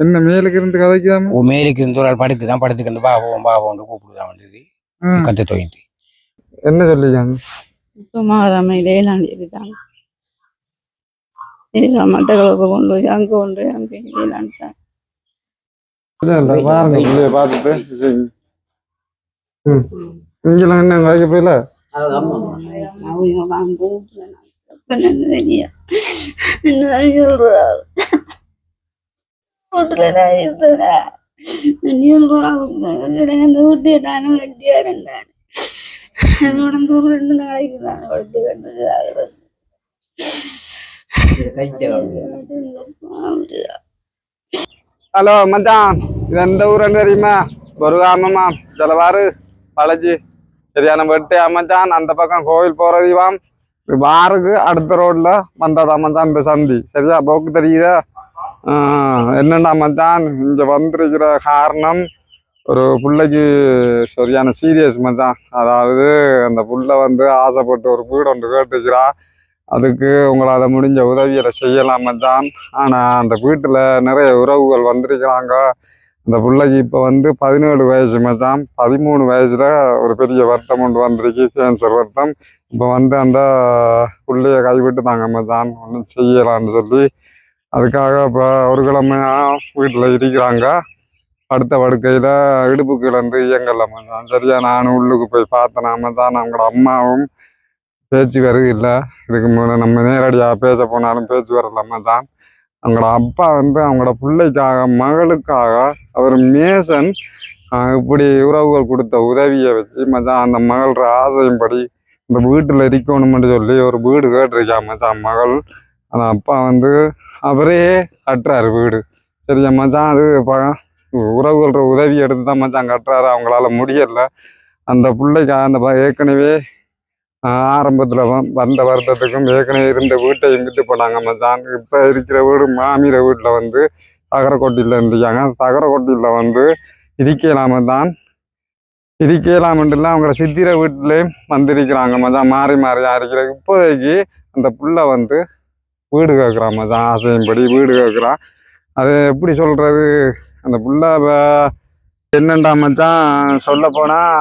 என்ன மேலுக்கு இருந்து கதைக்காம? ஓ மேலுக்கு இருந்து ஒரு ஆள் படுக்குதான் படுத்துக்கிட்டு பா போவோம் பா போன்னு கூப்பிடுதான் வந்தது கத்து தோயிட்டு என்ன சொல்லிக்காங்க இப்போ மகாராமையில் ஏழாண்டி இருக்காங்க. ஏழா மட்டக்களப்பு கொண்டு போய் அங்கே கொண்டு போய் அங்கே இல்ல பாருங்க பார்த்துட்டு. இங்கெல்லாம் என்ன வைக்க போயில? அவங்க வாங்க அப்ப என்ன தெரியா என்ன சொல்றா வீட்டுல இருப்பதா கிடந்து விட்டு நானும் கட்டியா இருந்தேன் ஹலோ மச்சான் இது எந்த ஊருன்னு தெரியுமா வருகாமமா சிலவாறு பழச்சி சரியான வெட்டியா மச்சான் அந்த பக்கம் கோவில் போறதுவாம் வாருக்கு அடுத்த ரோட்ல வந்ததா மச்சான் இந்த சந்தி சரியா போக்கு தெரியுதா ஆஹ், மச்சான் இங்கே வந்திருக்கிற காரணம் ஒரு பிள்ளைக்கு சரியான சீரியஸ் மச்சான். அதாவது அந்த புள்ள வந்து ஆசைப்பட்டு ஒரு வீடு ஒன்று கேட்டுக்கிறா அதுக்கு உங்களால் முடிஞ்ச உதவிகளை செய்யலாம் மச்சான். ஆனால் அந்த வீட்டில் நிறைய உறவுகள் வந்திருக்கிறாங்க. அந்த பிள்ளைக்கு இப்போ வந்து பதினேழு வயசு மச்சான். பதிமூணு வயசில் ஒரு பெரிய வருத்தம் ஒன்று வந்திருக்கு கேன்சர் வருத்தம். இப்போ வந்து அந்த பிள்ளைய கைவிட்டுட்டாங்க மச்சான். ஒன்றும் செய்யலான்னு சொல்லி அதுக்காக இப்போ ஒரு கிழமையா வீட்டில் இருக்கிறாங்க. படுத்த படுக்கையில் இடுப்பு கிளந்து இயங்கல தான் சரியா நானும் உள்ளுக்கு போய் பார்த்தேன். மச்சான் அவங்களோட அம்மாவும் பேச்சு வரவு இல்லை. இதுக்கு முன்னே நம்ம நேரடியாக பேச போனாலும் பேச்சு வரலாம தான். அவங்களோட அப்பா வந்து அவங்களோட பிள்ளைக்காக மகளுக்காக அவர் மேசன் இப்படி உறவுகள் கொடுத்த உதவியை வச்சு மச்சான் அந்த மகளோட ஆசையின்படி இந்த வீட்டில் இருக்கணும்னு சொல்லி ஒரு வீடு கேட்டிருக்கா மச்சான் மகள். அந்த அப்பா வந்து அவரே கட்டுறாரு வீடு. சரியா மச்சான்? அது ப- உறவுகளோட உதவி எடுத்து தான் மச்சான் கட்டுறாரு. அவங்களால முடியலை. அந்த பிள்ளைக்கு அந்த ஏற்கனவே ஆரம்பத்தில் வந்த வருத்தத்துக்கும் ஏற்கனவே இருந்த வீட்டையும் விட்டு போனாங்க மச்சான். இப்போ இருக்கிற வீடு மாமிர வீட்டில் வந்து தகரக்கொட்டியில் இருந்துச்சாங்க தகரக்கொட்டியில் வந்து இருக்கலாம தான் இருக்கலாமன்ட்டுல அவங்களோட சித்திர வீட்டிலே வந்திருக்கிறாங்க மச்சான். மாறி மாறி இருக்கிற இப்போதைக்கு அந்த புள்ள வந்து வீடு கேட்குறான் மச்சான் ஆசையின்படி வீடு கேட்குறான் அது எப்படி சொல்கிறது அந்த புள்ள என்னண்டா மச்சான்? சொல்ல போனால்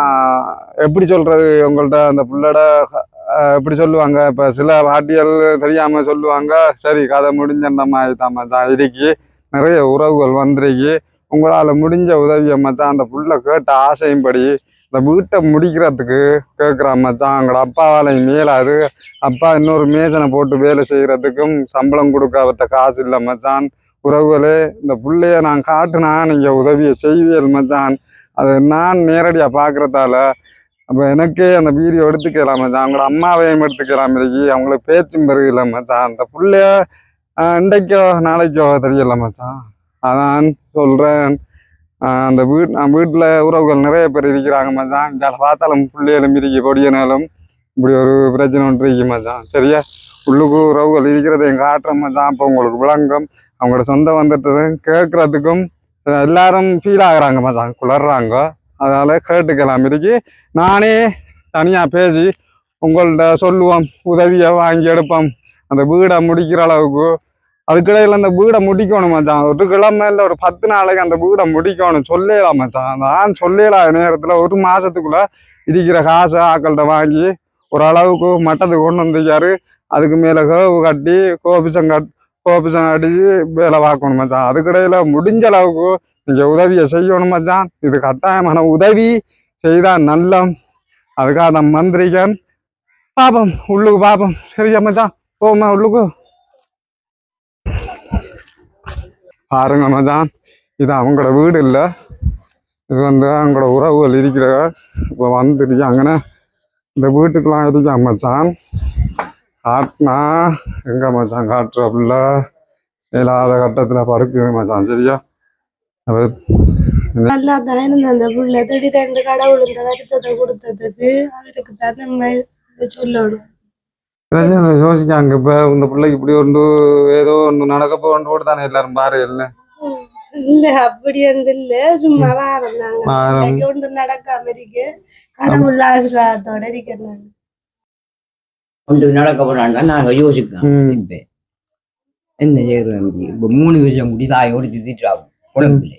எப்படி சொல்கிறது உங்கள்ட்ட அந்த புள்ளோட எப்படி சொல்லுவாங்க? இப்போ சில பாட்டியல் தெரியாமல் சொல்லுவாங்க. சரி கதை முடிஞ்ச மாதிரி மச்சான். இருக்கு நிறைய உறவுகள் வந்திருக்கு. உங்களால் முடிஞ்ச உதவியை மச்சான் அந்த புள்ள கேட்ட ஆசையும்படி இந்த வீட்டை முடிக்கிறதுக்கு கேட்குறான் மச்சான் அவங்களோட அப்பாவால் மேலாது அப்பா இன்னொரு மேசனை போட்டு வேலை செய்கிறதுக்கும் சம்பளம் கொடுக்க அவர்கிட்ட காசு இல்லை மச்சான். உறவுகளே இந்த பிள்ளைய நான் காட்டுனா நீங்கள் உதவியை செய்வியல் மச்சான். அது நான் நேரடியாக பார்க்குறதால அப்போ எனக்கே அந்த வீடியோ எடுத்துக்கலாம் மச்சான். அவங்களோட அம்மாவையும் எடுத்துக்கலாம் இருக்கு அவங்களுக்கு பேச்சும் பெருகில்ல மச்சான். அந்த பிள்ளைய இன்றைக்கோ நாளைக்கோ தெரியல மச்சான். அதான் சொல்கிறேன் அந்த வீட் நான் வீட்டில் உறவுகள் நிறைய பேர் இருக்கிறாங்க மச்சான். இதில் பார்த்தாலும் பிள்ளைகளும் இருக்கு பொடியனாலும் இப்படி ஒரு பிரச்சனை ஒன்று இருக்கு மச்சான். சரியா? உள்ளுக்கு உறவுகள் இருக்கிறது எங்கள் ஆற்றம் மச்சான். அப்போ உங்களுக்கு விளங்கும். அவங்களோட சொந்த வந்துட்டு கேட்குறதுக்கும் எல்லாரும் ஃபீல் ஆகுறாங்க மச்சான். குளர்றாங்க. அதனால் கேட்டுக்கலாம். இருக்கு நானே தனியாக பேசி உங்கள்கிட்ட சொல்லுவோம். உதவியை வாங்கி எடுப்போம். அந்த வீடை முடிக்கிற அளவுக்கு அதுக்கிடையில் அந்த வீடை முடிக்கணும் மச்சான். ஒரு கிழமை இல்லை ஒரு பத்து நாளைக்கு அந்த வீடை முடிக்கணும். சொல்லலாம் மச்சான். நான் சொல்லலாம் நேரத்தில் ஒரு மாதத்துக்குள்ளே இருக்கிற காசை ஆக்கள்கிட்ட வாங்கி ஒரு அளவுக்கு மட்டத்துக்கு கொண்டு வந்துச்சாரு அதுக்கு மேலே கோவு கட்டி கோபிசம் கட் கோபிசம் அடிச்சு வேலை பார்க்கணும் மச்சான். அதுக்கிடையில் முடிஞ்ச அளவுக்கு நீங்கள் உதவியை செய்யணும் மச்சான். இது கட்டாயமான உதவி. செய்தால் நல்லம். அதுக்காக அந்த மந்திரிக்கன் பாப்போம் உள்ளுக்கு பாப்போம். சரியா மச்சான்? போமா உள்ளுக்கு. பாருங்க மச்சான். இது அவங்களோட வீடு இல்லை. இது வந்து அவங்களோட உறவுகள் இருக்கிற இப்போ வந்துருக்காங்கன்னு இந்த வீட்டுக்கெலாம் இருக்கா மச்சான். காட்டினா எங்க மச்சான் காட்டுறாப்புல? இல்லாத கட்டத்தில் படுக்குது மச்சான் சரியா? நல்லா தான் இருந்த அந்த புள்ள. திடீரென்று கடவுள் இந்த வருத்தத்தை கொடுத்ததுக்கு அவருக்கு தான் சொல்லணும். பிரச்சனை யோசிக்காங்க இப்போ இந்த பிள்ளைக்கு இப்படி ஒன்று ஏதோ ஒன்று நடக்க போகணும் கூட தானே எல்லாரும் பாரு இல்லை இல்ல அப்படி ஒன்று இல்ல. சும்மா வாரம் நாங்க. ஒன்று நடக்காம இருக்கு. கடவுள் ஆசீர்வாதத்தோட ஒன்று நடக்க போறான்னா நாங்க யோசிக்கிறோம் ம். இப்ப என்ன செய்யறது இப்ப மூணு விஷயம் முடி தாயோடு திட்டாகும் கொழும்புல.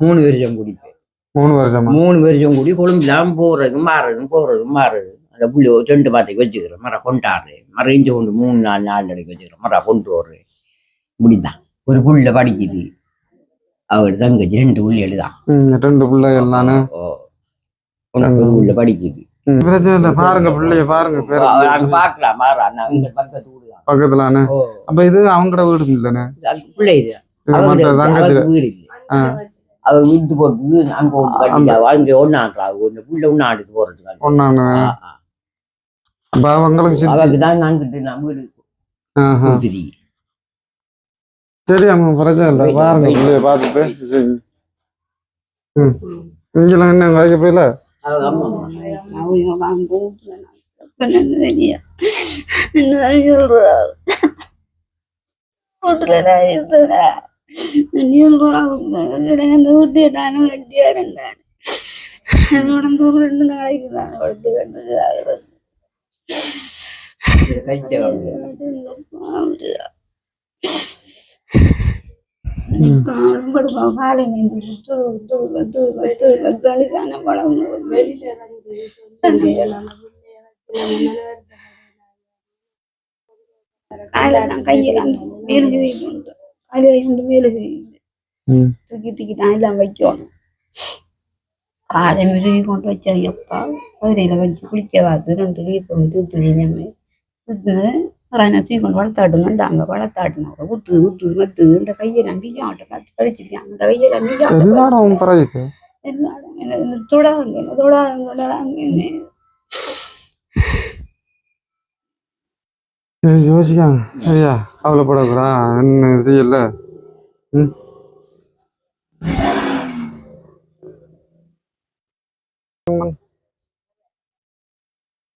மூணு வருஷம் குடிப்பேன் மூணு வருஷமா? மூணு வருஷம் கூடி கொழும்புலாம் போறது மாறுறது போறது மாறுது அந்த புள்ளி ரெண்டு பாத்தைக்கு வச்சுக்கிறேன் மரம் கொண்டாடுறேன் மரம் இஞ்சி கொண்டு மூணு நாலு நாலு நாளைக்கு வச்சுக்கிறேன் மரம் கொண்டு வர்றேன் இப்படிதான் ஒரு புள்ள படிக்குது. அவர் தங்கச்சி ரெண்டு புள்ளி எழுதான் ரெண்டு பிள்ளைகள் தானே? ஒரு புள்ள படிக்குது. பாருங்க பிள்ளைய பாருங்க. பாக்கலாம். பக்கத்து வீடுதான் பக்கத்துலானே ஓ. அப்ப இது அவங்கட வீடு அது பிள்ளை இது. வீடு இல்லை. அவ வீட்டு போட்டு அங்க அங்க ஒன்னாடுறா ஒண்ணு புள்ள ஒன்னாடுக்கு போறதுக்கு. ஒன்னானு சித்தி அவருக்கு தான் நான் கிட்ட நான் வீடு. கொடுத்துருக்கேன் சரி அம்மா பிரச்சனை இல்லை. பாருங்க பிள்ளைய பார்த்துட்டு சரி. ம். இங்கெல்லாம் என்ன வைக்க போயில அவங்க அம்மா அவங்க வாங்க என்ன தெரியா என்ன சொல்றா? வீட்டுல நான் இருந்தேன். கிடந்து விட்டு நானும் கட்டியா இருந்தேன் அதோட தூரம் ரெண்டு நாளைக்கு வளர்த்து கண்டது ஆகிறது கைட்ட காலம் படுப்போம் காலை நீந்து விட்டு விட்டு வந்து வந்து வந்து சாணம் படம் வெளியில வந்து சொல்லலாம் காலெல்லாம் கையெல்லாம் வேலை செய்யுண்டு காலை வேலை செய்யுண்டு தூக்கி தூக்கி தான் எல்லாம் வைக்கணும் காலை மிருகி கொண்டு வச்சா எப்பா கதிரையில் வச்சு குளிக்கவாது ரெண்டு லீப்பம் தூத்துலி நம்ம இந்த கையெல்லாம் பிஜாட்ட பார்த்து பதிச்சிருக்காங்க இந்த கையெல்லாம் பிஜாட்ட எல்லாரும் பரவாயில்லை எல்லாரும் என்ன என்ன தொடாங்க என்ன தொடாங்க தொடாங்க என்ன? சரி யோசிக்காங்க சரியா கவலைப்படக்கூடா. என்ன செய்யல? ம்?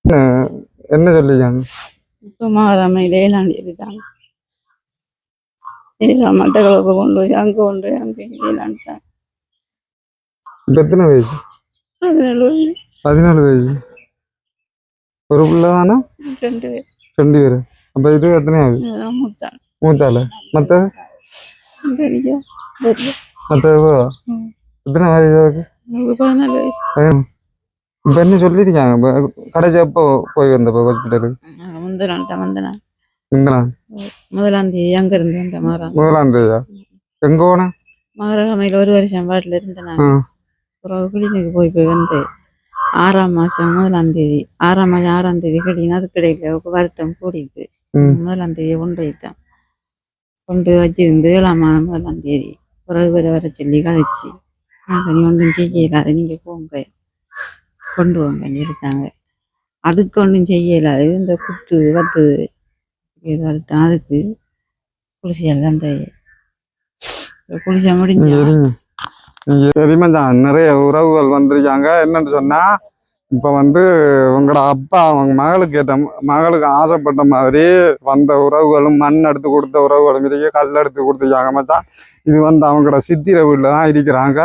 என்ன- என்ன சொல்லிக்காங்க மாறாமல் லேலாண்டி இருக்காங்க ஏழாம் மட்டக்களப்பு கொண்டு போய் அங்கே கொண்டு போய் அங்கே லேலாண்டாங்க இப்ப எத்தனை வயசு? பதினேழு வயசு. பதினாலு வயசு. ஒரு பிள்ளை தானே ரெண்டு பேர். ரெண்டு பேரு. அப்ப இது எத்தனை ஆகுது மூத்தாள். மற்ற தெரியும் தெரியும் மற்ற ம். எத்தனை வயசு அதுக்கு உங்களுக்கு பதினாலு வயசு. இப்ப என்ன சொல்லியிருக்காங்க? கடைசி எப்போ போய் வந்தப்போ ஹாஸ்பிட்டலுக்கு நான் முந்தின நாள் தான் வந்தேன் இந்த நாள் முதலாம் தேதி அங்கே இருந்து வந்த மாறாம முதலாம் தேதியா? எங்க போன? மாரகமையில் ஒரு வருஷம் பாட்டில் இருந்தேன். நான். அப்புறம் கிளினிக்கு போய் போய் வந்து ஆறாம் மாதம் முதலாம் தேதி ஆறாம் மாதம் ஆறாம் தேதி கிளீன் அது கிடைக்கல வருத்தம் கூடிது. முதலாம் தேதி கொண்டு வைத்தான் கொண்டு வச்சிருந்து ஏழாம் மாதம் முதலாம் தேதி பிறகு வர வர சொல்லி கதைச்சு. நாங்கள் நீ ஒன்றும் செய்யலாது நீங்கள் போங்க. கொண்டு வாங்கன்னு எடுத்தாங்க. அதுக்கு ஒன்றும் செய்யலை. இந்த குத்து விபத்து இது அதுக்கு குளிசியால் தான் குளிச்சா நீங்க முடிஞ்சா? தான் நிறைய உறவுகள் வந்திருக்காங்க. என்னன்னு சொன்னா இப்போ வந்து உங்களோட அப்பா அவங்க மகளுக்கு ஏற்ற மகளுக்கு ஆசைப்பட்ட மாதிரி வந்த உறவுகளும் மண் எடுத்து கொடுத்த உறவுகளும் இருக்கு கல் எடுத்து கொடுத்துருக்காங்க மச்சான். இது வந்து அவங்களோட சித்திர வீட்டில் தான் இருக்கிறாங்க.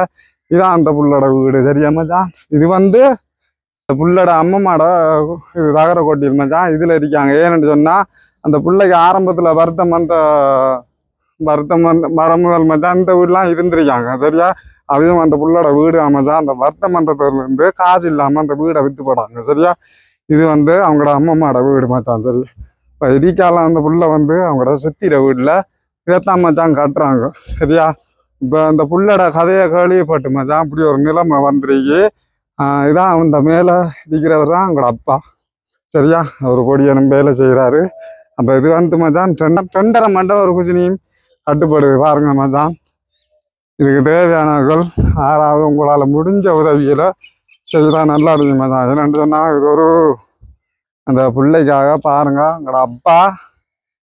இதான் அந்த புள்ளோட வீடு. சரியா மச்சான்? இது வந்து இந்த புள்ளோட அம்மம்மாட இது தகர கொட்டி மச்சான் இதில் இருக்காங்க. ஏன்னு சொன்னால் அந்த பிள்ளைக்கு ஆரம்பத்தில் வருத்தம் வந்த வருத்தம் மரம் மரமுதல் மச்சான் இந்த வீடுலாம் இருந்திருக்காங்க சரியா? அதுவும் அந்த புள்ளட வீடு அமைச்சான் அந்த வருத்தம் வந்ததுல காசு இல்லாமல் அந்த வீடை விற்று போடாங்க சரியா? இது வந்து அவங்களோட அம்மம்மாட வீடு மச்சான் சரி. இப்போ இடிக்காலம் அந்த புள்ள வந்து அவங்களோட சித்திர வீட்டில் இதைத்தான் மச்சான் கட்டுறாங்க சரியா? இப்போ அந்த புள்ளோட கதையை கேள்விப்பட்டு மச்சான் இப்படி ஒரு நிலைமை வந்துருக்கு. இதான் அந்த மேலே இருக்கிறவர் தான் அவங்களோட அப்பா. சரியா? அவர் பொடியனும் வேலை செய்கிறாரு அப்போ இது வந்து மச்சான் ரெண்ட டெண்டரை மண்டபம் ஒரு குச்சினியும் கட்டுப்படுது. பாருங்க மச்சான். இதுக்கு தேவையானவர்கள் ஆறாவது உங்களால் முடிஞ்ச உதவிகளை செய்தால் நல்லா இருக்கும் மச்சான். என்னன்னு சொன்னால் இது ஒரு அந்த பிள்ளைக்காக பாருங்க எங்களோட அப்பா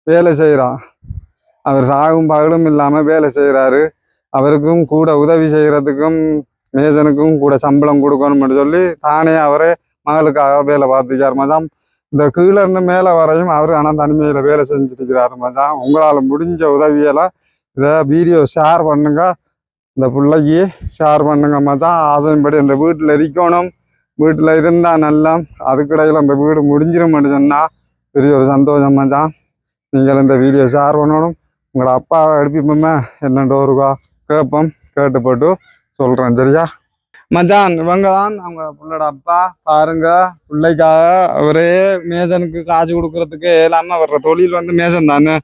வேலை செய்கிறான் அவர் சாகும் பகலும் இல்லாமல் வேலை செய்கிறாரு அவருக்கும் கூட உதவி செய்கிறதுக்கும் மேசனுக்கும் கூட சம்பளம் கொடுக்கணும்னு சொல்லி தானே அவரே மகளுக்காக வேலை பார்த்துக்கார் மச்சான். இந்த கீழே இருந்து மேலே வரையும் அவர் ஆனால் தனிமையில் வேலை செஞ்சுட்டு மச்சான். உங்களால் முடிஞ்ச உதவியெல்லாம் இதை வீடியோ ஷேர் பண்ணுங்க. இந்த பிள்ளைக்கு ஷேர் பண்ணுங்க மச்சான். ஆசைப்படி இந்த வீட்டில் இருக்கணும். வீட்டில் இருந்தால் நல்லா. அதுக்கிடையில் அந்த வீடு முடிஞ்சிருமென்னு சொன்னால் பெரிய ஒரு சந்தோஷம் மச்சான். நீங்கள் இந்த வீடியோ ஷேர் பண்ணணும். உங்களோட அப்பாவை எடுப்பிப்போமே என்னென்ற ஒருக்கா கேட்போம். கேட்டுப்பட்டு சொல்றேன் சரியா? மச்சான் இவங்க தான் அவங்க பிள்ளோட அப்பா. பாருங்க பிள்ளைக்காக ஒரே மேசனுக்கு காசு கொடுக்கறதுக்கு இல்லாம வர்ற தொழில் வந்து மேசன் தானே?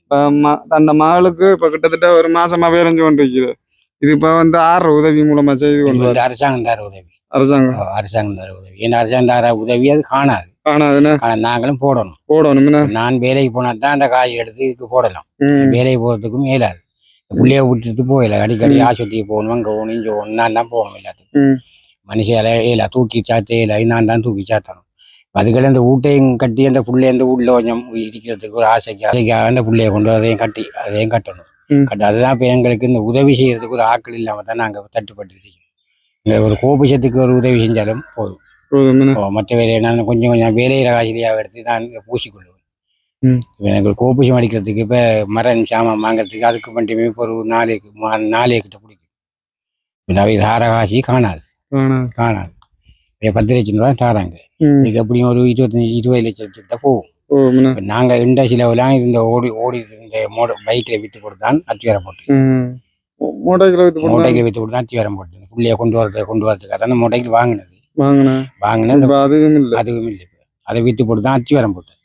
இப்ப ம- தன்னை மகளுக்கு இப்ப கிட்டத்தட்ட ஒரு மாசமா வேலைஞ்சு கொண்டிருக்கிறது இது இப்ப வந்து ஆறு உதவி மூலமா செய்து கொண்டு அரசாங்கம் தர உதவி. அரசாங்கம்? அரசாங்கம் தர உதவி. ஏன்னா அரசாங்கம் தர உதவி அது காணாது. ஆனா நாங்களும் போடணும். போடணும் நான் வேலைக்கு போனா தான் அந்த காசு எடுத்து இதுக்கு போடலாம். வேலைக்கு போறதுக்கும் மேலாது. பிள்ளைய விட்டுட்டு போயில அடிக்கடி. ஆஸ்பத்திரிக்கு போகணும் அங்க போகணும் இங்க போகணும் நான் தான் போகணும் எல்லாத்துக்கும் ம். மனுஷால ஏல தூக்கி சாத்தையில நான் தான் தூக்கி சாத்தணும் அதுக்குள்ள அந்த வீட்டையும் கட்டி அந்த புள்ளைய அந்த வீட்ல கொஞ்சம் இருக்கிறதுக்கு ஒரு ஆசைக்கு ஆசைக்காக அந்த புள்ளைய கொண்டு அதையும் கட்டி அதையும் கட்டணும். கட்ட அதுதான் இப்போ எங்களுக்கு இந்த உதவி செய்யறதுக்கு ஒரு ஆட்கள் இல்லாம தான் நாங்க தட்டுப்பட்டு இருக்கோம் இந்த ஒரு கோபிஷத்துக்கு ஒரு உதவி செஞ்சாலும் போதும் மற்ற வேலையை நான் கொஞ்சம் கொஞ்சம் வேலையில காசிலியாக எடுத்து நான். இப்ப எனக்கு கோபிஷம் அடிக்கிறதுக்கு இப்போ மரம் சாமான் வாங்குறதுக்கு அதுக்கு மட்டுமே இப்போ ஒரு நாலு மா- நாலு கிட்ட பிடிக்கும். இப்போ அவை தார காசி காணாது. காணாது. இப்போ பத்து லட்சம் ரூபா தாராங்க. இதுக்கு எப்படியும் ஒரு இருபத்தஞ்சி இருபது லட்சத்துக்கிட்ட போகும். நாங்கள் இண்டஸ்ட்ரி லெவலாம் இந்த ஓடி ஓடி இந்த மோட பைக்கில் விற்று கொடுத்தான் அத்திவாரம் போட்டு மோட்டைகளை போட்டு மோட்டைக்கில் விற்று கொடுத்தான் அத்திவாரம் போட்டு புள்ளைய கொண்டு வரது கொண்டு வரதுக்காக தான் மோட்டைக்கில் வாங்கினது. வாங்கினது அதுவும் இல்ல. அதுவும் இல்லை. அதை விற்று போட்டு தான் அத்திவாரம் போட்டேன்.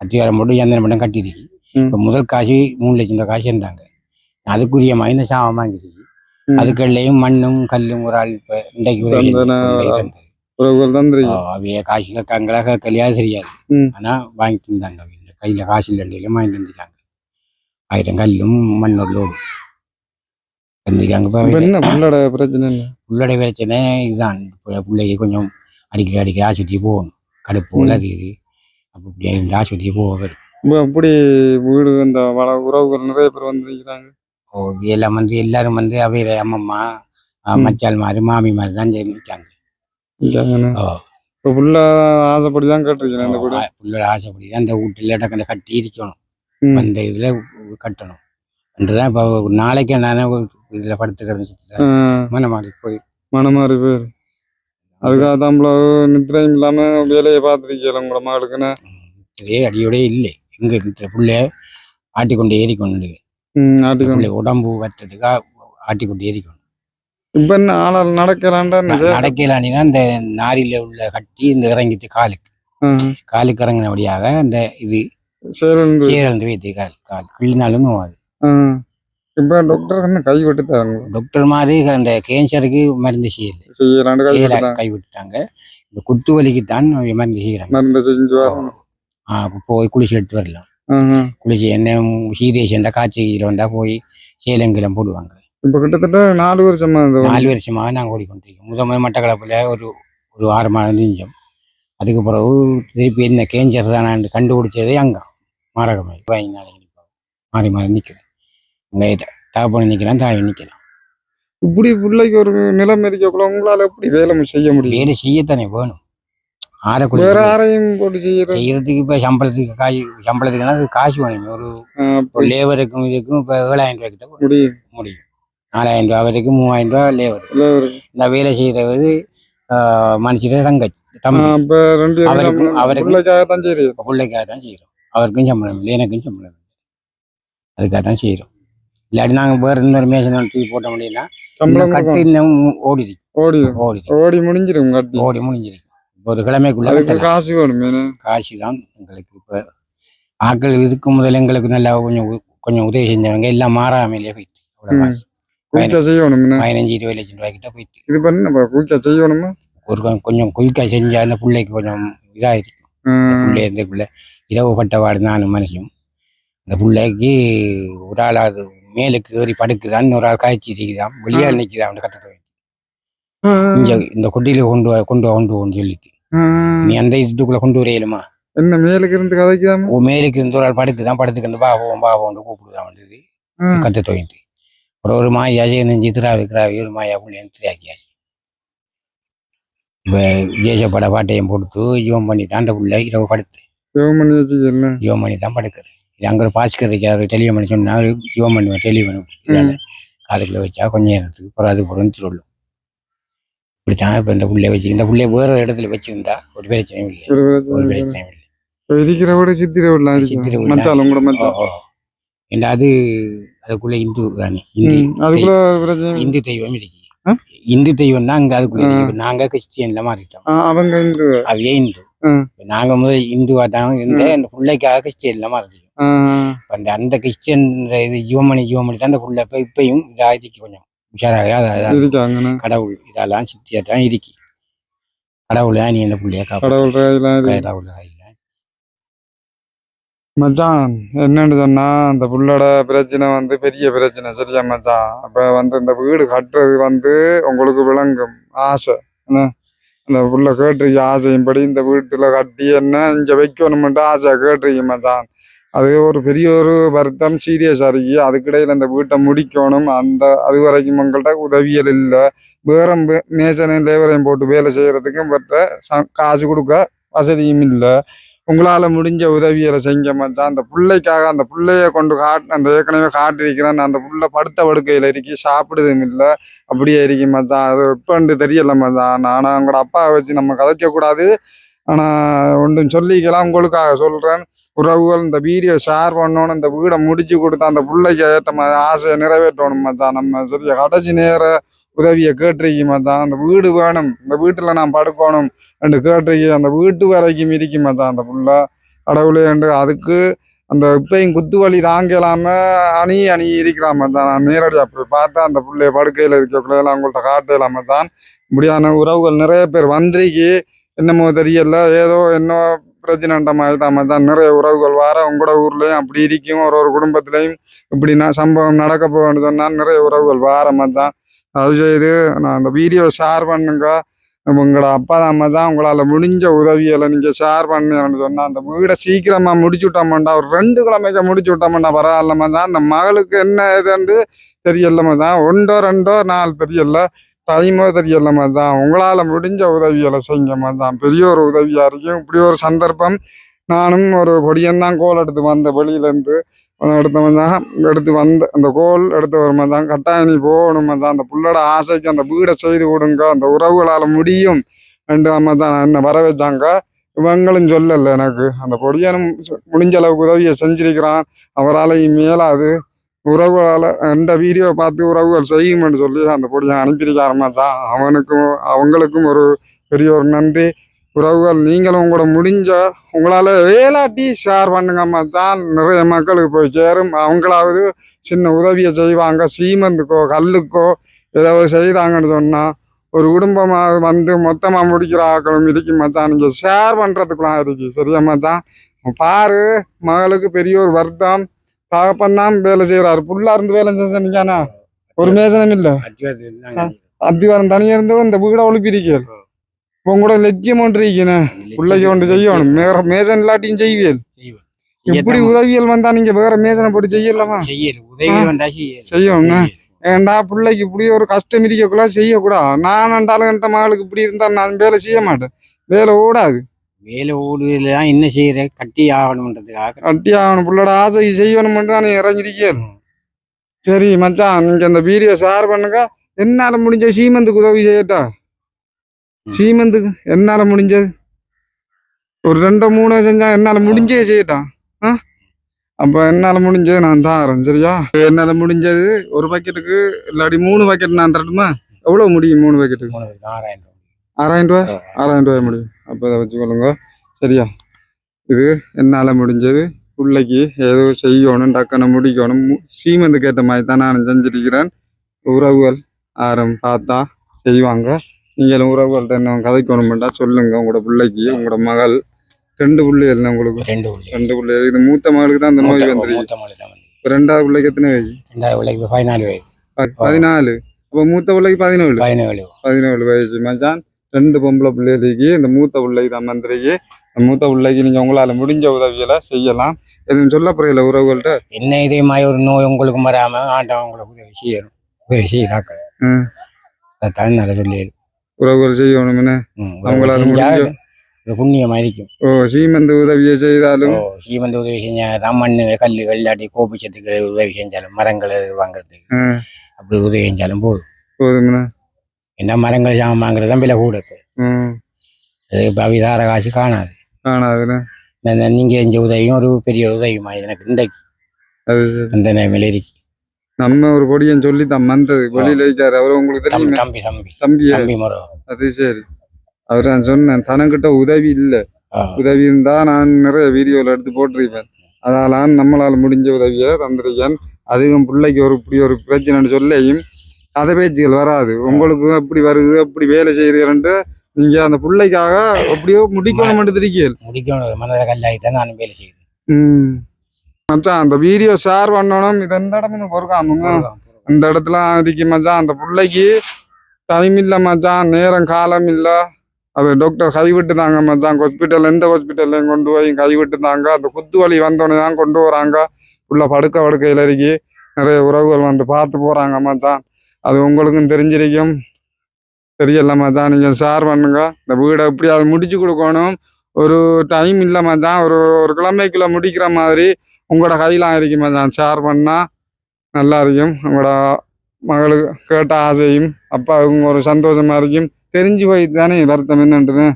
அத்திவாரம் போட்டு எந்திரம் மட்டும் ம். இப்போ முதல் காசு மூணு லட்சம் ரூபாய் காசு இருந்தாங்க அதுக்குரிய மைந்த சாமான் வாங்கிருக்கு ம். அதுக்கள்ளையும் மண்ணும் கல்லும் ஒரு ஆள் இப்போ இன்றைக்கு அவைய காசு கேட்காங்களா கேட்கலையா தெரியாது. ம். ஆனா வாங்கிட்டு இருந்தாங்க அவங்க கையில காசு இல்லைண்டிலும் வாங்கிட்டு வந்துருக்காங்க ஆயிரம் கல்லும் மண்ணோட லோடு என்ன புள்ளோட பிரச்சனை உள்ளடை பிரச்சனை இதுதான். பிள்ளைக்கு கொஞ்சம் அடிக்கடி அடிக்கடி ஆஸ்பத்திரி போகணும். கடுப்பு போல ம். இருக்குது அப்போ இப்படி இந்த ஆஸ்பத்திரி போக இப்ப அப்படி வீடு இந்த வள உறவுகள் நிறைய பேர் வந்திருக்கிறாங்க. ஓ இது எல்லாம் வந்து எல்லாரும் வந்து அவையில அம்மம்மா. மச்சால் மாதிரி மாமி மாதிரி தான் இருக்காங்கன்னு. ஓ. இப்ப புள்ள ஆசைப்படிதான் கேட்டிருக்கேன் இந்த வீடு. பிள்ளை ஆசைப்படி தான் இந்த வீட்டில் டக்குன்னு கட்டி இருக்கணும். அந்த இதில் கட்டணும். என்றுதான் இப்போ நாளைக்கு நானே இதில் படுத்துக்கிறது ஆ, மனமாடி போய் மனமாறி பேர் அதுக்காக தான் இவ்வளவு நித்திரையும் இல்லாம வேலையை பார்த்துருக்கீங்க உங்களோட மகளுக்குன்னு? இதே அடியோடே இல்லை. இங்க இந்த புள்ளைய ஆட்டிக்கொண்டு ஏறிக்கொண்டு பிள்ளை உடம்பு வற்றதுக்காக ஆட்டிக்கொண்டு ஏறிக்கணும் இப்ப என்ன ஆளால் நடக்கலான்டா? நடக்கலானினா இந்த நாரில உள்ள கட்டி இந்த இறங்கிட்டு காலுக்கு. காலுக்கு இறங்கினபடியாக அந்த இது சரி இருந்து. சீரழிந்து வைத்து கால் கால் கிள்ளினாலும் ஆ. இப்ப டாக்டர் என்ன கை விட்டு தராங்க டாக்டர் மாதிரி அந்த கேன்சருக்கு மருந்து செய்யல. செய்யலாண்டு கை செய்யல விட்டு கை விட்டுட்டாங்க. இந்த குத்து வலிக்குத்தான் மருந்து செய்யறாங்க. மருந்து செஞ்சு போய் குளிச்சு எடுத்து வரலாம். குளிச்சு என்ன சீரியஸ் காய்ச்சல் வந்தா போய் சேலங்கிலம் போடுவாங்க. இப்ப கிட்டத்தட்ட நாலு வருஷமா நாலு வருஷமாக நாங்கள் ஓடிக்கொண்டிருக்கோம். முதல் மட்டக்களப்பில் ஒரு ஒரு ஆறு மாதம் செஞ்சோம் அதுக்கு பிறகு திருப்பி என்ன கேஞ்சர் தானான்னு கண்டுபிடிச்சதே அங்கே மாரகமே பதினஞ்சு நாளைக்கு நிற்போம் மாறி மாறி நிற்கிறேன் அங்கே டாப்பன் நிற்கலாம் தாய் நிற்கலாம் இப்படி பிள்ளைக்கு ஒரு நிலைமை இருக்கக்குள்ள உங்களால எப்படி வேலை செய்ய முடியும். வேலை செய்யத்தானே வேணும். வேற ஆறக்குள்ள யாரையும் போட்டு செய்யற செய்யறதுக்கு இப்போ சம்பளத்துக்கு காசு சம்பளத்துக்குனா காசு வேணும். ஒரு ஒரு லேபருக்கும் இதுக்கும் இப்போ ஏழாயிரம் ரூபாய் கிட்ட முடியும். முடியும். நாலாயிரம் ரூபா வரைக்கும் மூவாயிரம் ரூபா லேபர். இந்த வேலை செய்யறது மனுஷன் தங்கச்சி அவருக்கும்- அவருக்கும் பிள்ளைக்காக தான் செய்கிறோம் அவருக்கும் சம்பளம் இல்லை எனக்கும் சம்பளம் இல்லை. அதுக்காக தான் செய்கிறோம் இல்லாட்டி நாங்கள் வேறு இன்னொரு மேசன் தூக்கி போட்ட முடியும்னா கட்டு. இன்னும் ஓடிது ஓடி ஓடிது ஓடி முடிஞ்சிரும் கட்டி. ஓடி முடிஞ்சிருக்கு ஒரு கிழமைக்குள்ள. காசு வேணும் காசு தான் எங்களுக்கு இப்போ ஆட்கள் இதுக்கு முதல்ல எங்களுக்கு நல்லா கொஞ்சம் கொஞ்சம் உதவி செஞ்சவங்க எல்லாம் மாறாமலே போயிட்டு அவ்வளோ ம். காசு. குயிக்கா செய்யணும் பதினஞ்சு இருபது லட்சம் ரூபாய்க்கிட்ட போயிட்டு. இது பண்ண குயிக்கா செய்யணுமா? ஒரு கொஞ்சம் குயிக்காக செஞ்சா அந்த பிள்ளைக்கு கொஞ்சம் இதாயிருக்கு பிள்ளை இந்த பிள்ளை. இரவு பட்டவாடு நானும் மனுஷன். அந்த பிள்ளைக்கு ஒரு ஆள் அது மேலுக்கு ஏறி படுக்குதான் ஒரு ஆள் காய்ச்சி இருக்குதான் வெளியால் நிற்குதான் கட்டத்தை இங்க இந்த கொட்டியில கொண்டு வா கொண்டு கொண்டு வான்னு சொல்லிட்டு. நீ அந்த இதுக்குள்ள கொண்டு வரையலுமா? என்ன மேலுக்கு இருந்து கதைக்குதாம ஓ மேலுக்கு இந்த ஒரு ஆள் படுக்குதான் படுத்துக்கிட்டு பாவோம் பாவோம் கூப்பிடுதான் வந்தது கத்தை துவங்கிட்டு அப்புறம் ஒரு மாயா நெஞ்சு திராவி கிராவி ஒரு மாயா புள்ளியன் திராக்கியாச்சு இப்போ ஜேசப்பட பாட்டையும் போட்டு ஜோம் பண்ணி தான் அந்த பிள்ளை இரவு படுத்து. சிவம் பண்ணி தான் படுக்குது அங்கே பாஸ்கர் இருக்காரு டெலிவோ பண்ணி சொன்னா ஒரு ஜியோ மணி டெலிவோ பண்ணி காதுக்குள்ள வச்சா கொஞ்சம் நேரத்துக்கு அப்புறம் அது பொறுத்து சொல்லும் இப்படித்தான் இப்போ இந்த புள்ளைய வச்சு இந்த புள்ளைய வேற இடத்துல வச்சிருந்தா ஒரு பிரச்சனையும் இல்லை. ஒரு. பிரச்சனையும் இல்லை. விட அது அதுக்குள்ள இந்து தானே. இந்து ம், அதுக்குள்ள இந்து தெய்வம் இருக்கு? இந்து தெய்வம் தான் அங்க அதுக்குள்ள. நாங்க கிறிஸ்டியன்ல மாறிட்டோம். அவங்க இந்து அவையே இந்து. நாங்க முதல் இந்துவா தான் இருந்த அந்த பிள்ளைக்காக கிறிஸ்டியன்ல மாறிட்டோம் அந்த அந்த கிறிஸ்டியன் இது ஜீவமணி ஜீவமணி தான் அந்த புள்ள. இப்ப இப்பயும் இதாதிக்கு கொஞ்சம் உஷாராக கடவுள் இதெல்லாம் சித்தியா தான் இருக்கு. கடவுள் நீ அந்த புள்ளைய கடவுள். கடவுள். மச்சான் என்னன்னு சொன்னா அந்த புள்ளோட பிரச்சனை வந்து பெரிய பிரச்சனை. சரியா மச்சான்? அப்ப வந்து இந்த வீடு கட்டுறது வந்து உங்களுக்கு விளங்கும். ஆசை. என்ன? அந்த புள்ள கேட்டிருக்க ஆசையின்படி இந்த வீட்டுல கட்டி என்ன இங்க வைக்கணும்ட்டு ஆசை கேட்டிருக்க மச்சான்? அது ஒரு பெரிய ஒரு வருத்தம் சீரியஸாக இருக்கு. அதுக்கிடையில அந்த வீட்டை முடிக்கணும். அந்த அது வரைக்கும் உங்கள்கிட்ட உதவியல் இல்லை. வேற மேசனையும் லேபரையும் போட்டு வேலை செய்யறதுக்கும் பற்ற ச- காசு கொடுக்க வசதியும் இல்லை. உங்களால முடிஞ்ச உதவியலை செஞ்ச மச்சான் அந்த பிள்ளைக்காக அந்த பிள்ளைய கொண்டு காட்டு அந்த ஏற்கனவே காட்டிருக்கிறேன் அந்த புள்ள படுத்த படுக்கையில் இருக்கி. சாப்பிடுதும் இல்லை. அப்படியே இருக்கு மச்சான் அது எப்போன்ட்டு தெரியல மச்சான் நானும் உங்களோட அப்பாவை வச்சு நம்ம கதைக்க ஆனால் ஆனா ஒன்றும் சொல்லிக்கலாம் உங்களுக்காக சொல்றேன். உறவுகள் இந்த வீடியோ ஷேர் பண்ணணும் இந்த வீடை முடிச்சு கொடுத்து அந்த பிள்ளைக்கு ஏற்ற மாதிரி ஆசையை நிறைவேற்றணும் மச்சான். நம்ம சரியா கடைசி நேர உதவியை கேட்டிருக்கி மச்சான். அந்த வீடு வேணும் இந்த வீட்டுல நான் படுக்கணும் என்று கேட்டிருக்கி அந்த வீட்டு வரைக்கும் இருக்கு மச்சான் அந்த புள்ள. கடவுளே என்று அதுக்கு அந்த இப்பையும் குத்து வலி தாங்கலாம அணி அணி இருக்கிறான் மச்சான். நான் நேரடியாக போய் பார்த்தா அந்த பிள்ளைய படுக்கையில் இருக்கக்குள்ள எல்லாம் உங்கள்கிட்ட காட்டலாம் மச்சான். இப்படியான உறவுகள் நிறைய பேர் வந்திருக்கி. என்னமோ தெரியல. ஏதோ என்ன பிரச்சனைன்ற மாதிரி தான். மச்சான் நிறைய உறவுகள் வர உங்களோட ஊர்லயும் அப்படி இருக்கும் ஒரு ஒரு குடும்பத்துலேயும் இப்படி நான் சம்பவம் நடக்க போகணும்னு சொன்னா நிறைய உறவுகள் வார மச்சான். அது செய்து நான் அந்த வீடியோ ஷேர் பண்ணுங்க. உங்களோட அப்பா தான் மச்சான். உங்களால முடிஞ்ச உதவிகளை நீங்க ஷேர் பண்ணுன்னு சொன்னா அந்த வீடை சீக்கிரமா முடிச்சு விட்டோம்டா ஒரு ரெண்டு கிழமைக்கு முடிச்சு விட்டோம்டா பரவாயில்ல மச்சான். அந்த மகளுக்கு என்ன ஏதுன்னு தெரியல மச்சான். ஒன்றோ ரெண்டோ நாள் தெரியல. டைமோ தெரியல மச்சான் உங்களால முடிஞ்ச உதவிகளை செய்யுங்க மச்சான் பெரிய ஒரு உதவியாக இருக்கும் இப்படி ஒரு சந்தர்ப்பம் நானும் ஒரு பொடியன்தான் கோல் எடுத்து வந்த வெளியிலேருந்து எடுத்த மச்சான் எடுத்து வந்த அந்த கோல் எடுத்து ஒரு மச்சான் கட்டாயம் நீ போகணும் மச்சான் அந்த புள்ளோட ஆசைக்கு அந்த வீடை செய்து கொடுங்க. அந்த உறவுகளால் முடியும் ரெண்டு மச்சான் என்ன வர வச்சாங்க இவங்களும் சொல்லல எனக்கு. அந்த பொடியனும் முடிஞ்ச அளவுக்கு உதவியை செஞ்சிருக்கிறான். அவரால் மேலாது உறவுகளால் இந்த வீடியோவை பார்த்து உறவுகள் செய்யுமென்னு சொல்லி அந்த பொடியை அனுப்பியிருக்காரு மச்சான். அவனுக்கும் அவங்களுக்கும் ஒரு பெரிய ஒரு நன்றி. உறவுகள் நீங்களும் உங்களோட முடிஞ்ச உங்களால் வேலாட்டி ஷேர் பண்ணுங்க மச்சான். நிறைய மக்களுக்கு போய் சேரும். அவங்களாவது சின்ன உதவியை செய்வாங்க. சீமந்துக்கோ கல்லுக்கோ ஏதாவது செய்தாங்கன்னு சொன்னால் ஒரு குடும்பமாக வந்து மொத்தமாக முடிக்கிற ஆக்களும் இருக்கு மச்சான். நீங்கள் ஷேர் பண்ணுறதுக்குலாம் இருக்கு. சரியா மச்சான்? பாரு மகளுக்கு பெரிய ஒரு வருத்தம். தகப்பந்தான் வேலை செய்கிறாரு புள்ளா இருந்து வேலை செஞ்சானா ஒரு மேசனம் இல்லை. அத்திவாரம் தனியாக இருந்தவன் இந்த வீடை ஒழுப்பிருக்கேன் இப்போ கூட லட்சியம் ஒன்று இருக்கேன் பிள்ளைக்கு ஒன்று செய்யணும். வேற மேசன் இல்லாட்டியும் செய்வியல். இப்படி உதவியல் வந்தா நீங்க வேற மேசனை போட்டு செய்யலாமா? செய்யணும்னா ஏன்டா பிள்ளைக்கு இப்படி ஒரு கஷ்டம் இருக்கக்குள்ள செய்யக்கூடாது நான் ரெண்டாலும் என்கிட்ட மகளுக்கு இப்படி இருந்தா நான் வேலை செய்ய மாட்டேன். வேலை ஓடாது. வேலை ஓடுலாம் என்ன செய்யற? கட்டி ஆகணுன்றதுக்காக கட்டி ஆகணும். பிள்ளோட ஆசைக்கு செய்யணும் தான் நீ இறங்கிருக்கேன் சரி மச்சான் நீங்க அந்த வீடியோ ஷேர் பண்ணுங்க. என்னால முடிஞ்ச சீமந்துக்கு உதவி செய்யட்டா? சீமந்துக்கு என்னால முடிஞ்சது? ஒரு ரெண்டோ மூணோ செஞ்சா என்னால முடிஞ்சே செய்யட்டா? ஆ? அப்ப என்னால முடிஞ்சது நான் தாரேன் சரியா? என்னால முடிஞ்சது ஒரு பக்கெட்டுக்கு இல்லாட்டி மூணு பக்கெட் நான் தரட்டுமா? எவ்வளவு முடியும் மூணு பக்கெட்டுக்கு ஆறாயிரம். ஆறாயிரம் ரூபாய்? ஆறாயிரம் ரூபாய் முடியும் அப்போ இதை வச்சுக்கொள்ளுங்க. சரியா? இது என்னால் முடிஞ்சது. பிள்ளைக்கு ஏதோ செய்யணும் டக்குன்னு முடிக்கணும். சீமந்துக்கு ஏற்ற மாதிரி தான் நான் செஞ்சிருக்கிறேன் உறவுகள் ஆரம் பார்த்தா செய்வாங்க. நீங்களும் உறவுகள்கிட்ட என்ன கதைக்கணுமெண்டா சொல்லுங்க. உங்களோட பிள்ளைக்கு உங்களோட மகள். ரெண்டு பிள்ளைகள் உங்களுக்கு? ரெண்டு ரெண்டு பிள்ளைகள் இது மூத்த மகளுக்கு தான் அந்த நோய் வந்துருக்கு. ரெண்டாவது பிள்ளைக்கு எத்தனை வயசு? ரெண்டாவது விலைக்கு பதினாலு வயது பதினாலு. அப்போ மூத்த பிள்ளைக்கு பதினேழு. பதினேழு. பதினேழு வயசு மச்சான். ரெண்டு பொம்பளை பிள்ளைகளுக்கு இந்த மூத்த பிள்ளைக்கு தான் மந்திரிக்கு அந்த மூத்த பிள்ளைக்கு நீங்க உங்களால முடிஞ்ச உதவிகளை செய்யலாம். எதுவும் சொல்ல புரியல உறவுகள்கிட்ட? என்ன இதே மாதிரி ஒரு நோய் உங்களுக்கு வராம ஆண்டவன் உங்களுக்கு உதவி செய்யணும். உதவி செய்யறாக்கள். அதான் நல்லா சொல்லி உறவுகள் செய்யணும்னு அவங்களால முடிஞ்ச- ஒரு இருக்கும். ஓ சீமந்த உதவியை செய்தாலும் ஓ சீமந்த உதவி செஞ்சா மண்ணு கல்லுகள் இல்லாட்டி கோபிச்சத்துக்கு உதவி செஞ்சாலும் மரங்கள் வாங்குறதுக்கு. அப்படி உதவி செஞ்சாலும் போதும். போதும்ண்ணே என்ன மரங்கள் சாமான் வாங்குறது தான் விலை கூட இப்போ ம். அது இப்போ அவிதார காசு காணாது. காணாதுண்ணே நான் நீங்க செஞ்ச உதவியும் ஒரு பெரிய உதவிமா எனக்கு இன்றைக்கு. அந்த நிலைமையில இருக்கு. நம்ம ஒரு பொடியன் சொல்லி தான் வந்தது வெளியில இருக்காரு. அவரு உங்களுக்கு தம்பி தெரியுமா? தம்பி தம்பி. தம்பியா தம்பி முறை அது சரி. அவர் நான் சொன்னேன் தனக்கிட்ட உதவி இல்லை. உதவி இருந்தா நான் நிறைய வீடியோல எடுத்து போட்டிருப்பேன். அதனால நம்மளால முடிஞ்ச உதவியை தந்திருக்கேன். அதுவும் பிள்ளைக்கு ஒரு இப்படி ஒரு பிரச்சனைன்னு சொல்லியும் கதை பேச்சுகள் வராது. உங்களுக்கு எப்படி வருது எப்படி வேலை செய்யறீங்கன்ட்டு நீங்க அந்த பிள்ளைக்காக எப்படியோ முடிக்கணும் இருக்கீங்க முடிக்கணும் மனதில் கல்லாயித்தான் நானும் வேலை செய்யுது ம். மச்சான் அந்த வீடியோ ஷேர் பண்ணணும் இது எந்த இடமும் பொறுக்காம? அந்த இடத்துல அதுக்கு மச்சான் அந்த பிள்ளைக்கு டைம் இல்லை மச்சான் நேரம் காலம் இல்லை. அது டாக்டர் கைவிட்டு தாங்க மச்சான் ஹாஸ்பிட்டல் எந்த ஹாஸ்பிட்டல்லையும் கொண்டு போய் கைவிட்டு தாங்க அந்த குத்து வலி வந்தோடனே தான் கொண்டு வராங்க உள்ள படுக்க படுக்கையில் இருக்கி நிறைய உறவுகள் வந்து பார்த்து போகிறாங்க மச்சான். அது உங்களுக்கும் தெரிஞ்சிருக்கும். தெரியல மச்சான். நீங்கள் ஷேர் பண்ணுங்க. இந்த வீடை எப்படி அதை முடிச்சு கொடுக்கணும். ஒரு டைம் இல்லை மச்சான். ஒரு ஒரு கிழமைக்குள்ள முடிக்கிற மாதிரி உங்களோட கையில் இருக்கு மச்சான். ஷேர் பண்ணால் நல்லா இருக்கும். உங்களோட மகளுக்கு கேட்ட ஆசையும் அப்பாவுக்கும் ஒரு சந்தோஷமா இருக்கும். தெரிஞ்சு போய் தானே வருத்தம் என்னன்றது.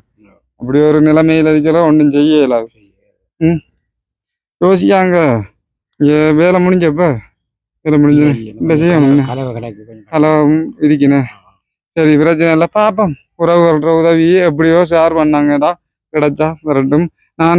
அப்படி ஒரு நிலைமையில இருக்கல ஒன்றும் செய்ய இயலாது ம்? யோசிக்காங்க. வேலை முடிஞ்சப்ப இந்த செய்யணும் கொஞ்சம் ஹலோ இருக்கணும் சரி பிரச்சனை இல்லை பார்ப்போம் உறவுகள உதவி எப்படியோ ஷேர் பண்ணாங்கடா. கிடைச்சா வரட்டும். நான்